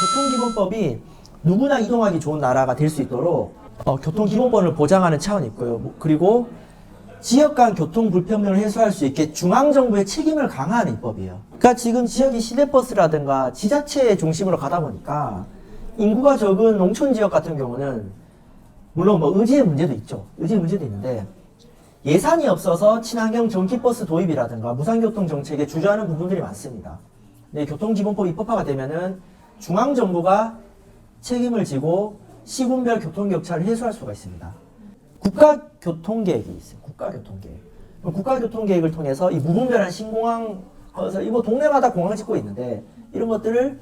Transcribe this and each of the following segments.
교통기본법이 누구나 이동하기 좋은 나라가 될 수 있도록 어, 교통기본법을 보장하는 차원이 있고요. 뭐, 그리고 지역 간 교통 불평등을 해소할 수 있게 중앙정부의 책임을 강화하는 입법이에요. 그러니까 지금 지역이 시내버스라든가 지자체 중심으로 가다 보니까 인구가 적은 농촌 지역 같은 경우는 물론 뭐 의지의 문제도 있죠. 의지의 문제도 있는데 예산이 없어서 친환경 전기버스 도입이라든가 무상교통 정책에 주저하는 부분들이 많습니다. 네, 교통기본법 입법화가 되면은 중앙정부가 책임을 지고 시군별 교통격차를 해소할 수가 있습니다. 국가교통계획이 있어요. 국가교통계획. 국가교통계획을 통해서 이 무분별한 신공항, 이거 동네마다 공항을 짓고 있는데 이런 것들을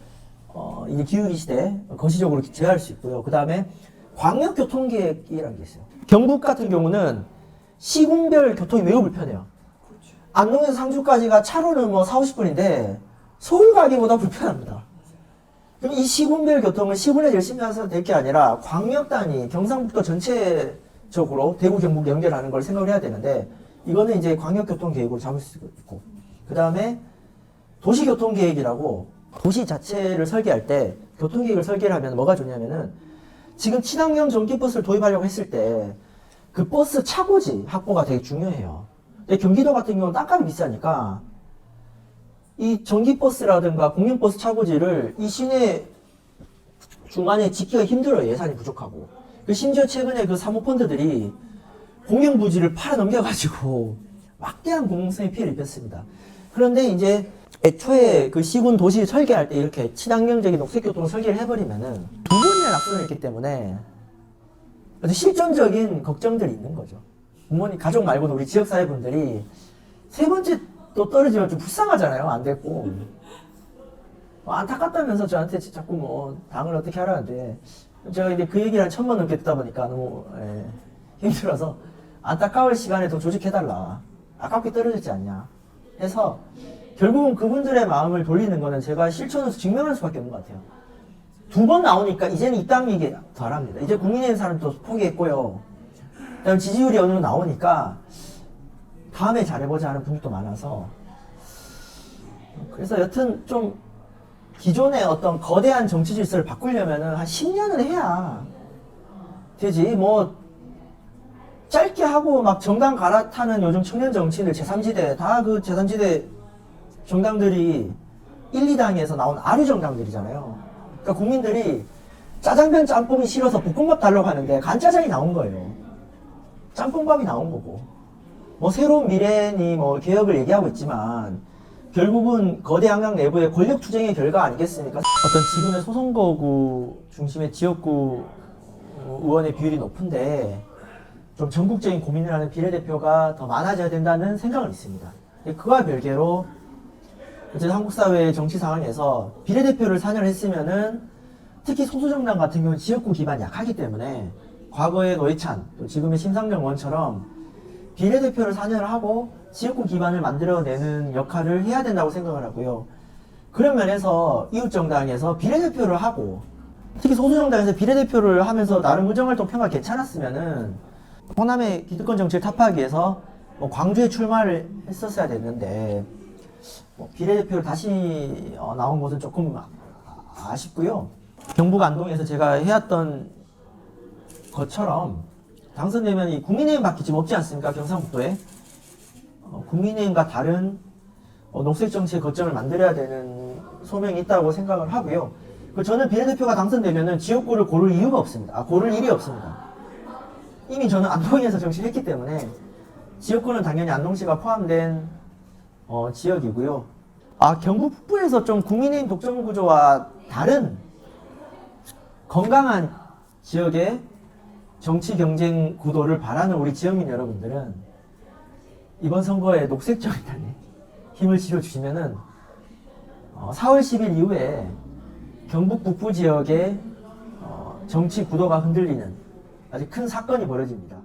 어, 이제 기후기 시대 거시적으로 제어할 수 있고요. 그 다음에 광역교통계획이라는 게 있어요. 경북 같은 경우는 시군별 교통이 매우 불편해요. 안동에서 상주까지가 차로는 뭐 4, 50분인데 서울 가기보다 불편합니다. 그럼 이 시군별 교통을 시군에 열심히 해서 될 게 아니라 광역 단위, 경상북도 전체적으로 대구, 경북 연결하는 걸 생각을 해야 되는데 이거는 이제 광역교통 계획으로 잡을 수 있고 그 다음에 도시교통계획이라고 도시 자체를 설계할 때 교통계획을 설계를 하면 뭐가 좋냐면은 지금 친환경 전기버스를 도입하려고 했을 때 그 버스 차고지 확보가 되게 중요해요. 근데 경기도 같은 경우는 땅값이 비싸니까 이 전기버스라든가 공영버스 차고지를 이 시내 중간에 짓기가 힘들어요. 예산이 부족하고. 그 심지어 최근에 그 사모펀드들이 공영부지를 팔아 넘겨가지고 막대한 공공성의 피해를 입혔습니다. 그런데 이제 애초에 그 시군 도시 설계할 때 이렇게 친환경적인 녹색교통 설계를 해버리면은 두 번이나 낙선을 했기 때문에 실존적인 걱정들이 있는 거죠. 부모님, 가족 말고도 우리 지역사회 분들이 세 번째 또 떨어지면 좀 불쌍하잖아요. 안 됐고. 뭐 안타깝다면서 저한테 자꾸 뭐 당을 어떻게 하라는데 제가 이제 그 얘기를 한 천번 넘게 듣다 보니까 너무 예, 힘들어서 안타까울 시간에 더 조직해달라. 아깝게 떨어졌지 않냐. 해서 결국은 그분들의 마음을 돌리는 거는 제가 실천으로서 증명할 수밖에 없는 것 같아요. 두 번 나오니까 이제는 이땅 얘기 덜합니다. 이제 국민의힘 사람도 포기했고요. 그다음 지지율이 어느 정도 나오니까 다음에 잘해보자 하는 분들도 많아서 그래서 여튼 좀 기존의 어떤 거대한 정치 질서를 바꾸려면은 한 10년은 해야 되지 뭐 짧게 하고 막 정당 갈아타는 요즘 청년 정치인들 제3지대 다 그 제3지대 정당들이 1, 2당에서 나온 아류 정당들이잖아요. 그러니까 국민들이 짜장면 짬뽕이 싫어서 볶음밥 달라고 하는데 간짜장이 나온 거예요. 짬뽕밥이 나온 거고. 뭐 새로운 미래니 뭐 개혁을 얘기하고 있지만 결국은 거대 양강 내부의 권력 투쟁의 결과 아니겠습니까? 어떤 지금의 소선거구 중심의 지역구 의원의 비율이 높은데 좀 전국적인 고민을 하는 비례대표가 더 많아져야 된다는 생각은 있습니다. 그와 별개로 어쨌든 한국 사회의 정치 상황에서 비례대표를 산열했으면은 특히 소수정당 같은 경우는 지역구 기반이 약하기 때문에 과거의 노회찬 또 지금의 심상정 의원처럼 비례대표를 산열을 하고 지역구 기반을 만들어내는 역할을 해야 된다고 생각을 하고요. 그런 면에서 이웃정당에서 비례대표를 하고 특히 소수정당에서 비례대표를 하면서 나름 의정활동 평가 괜찮았으면은 호남의 기득권 정치를 타파하기 위해서 뭐 광주에 출마를 했었어야 됐는데 뭐 비례대표를 다시 어, 나온 것은 조금 아- 아쉽고요. 경북 안동에서 제가 해왔던 것처럼 당선되면 이 국민의힘밖에 지금 없지 않습니까? 경상북도에 어, 국민의힘과 다른 어, 녹색 정치의 거점을 만들어야 되는 소명이 있다고 생각을 하고요. 그 저는 비례대표가 당선되면은 지역구를 고를 이유가 없습니다. 아, 고를 일이 없습니다. 이미 저는 안동에서 정치를 했기 때문에 지역구는 당연히 안동시가 포함된 어, 지역이고요. 아, 경북 북부에서 좀 국민의힘 독점 구조와 다른 건강한 지역의 정치 경쟁 구도를 바라는 우리 지역민 여러분들은 이번 선거에 녹색정당에 힘을 실어주시면은 어, 4월 10일 이후에 경북 북부 지역의 어, 정치 구도가 흔들리는 아주 큰 사건이 벌어집니다.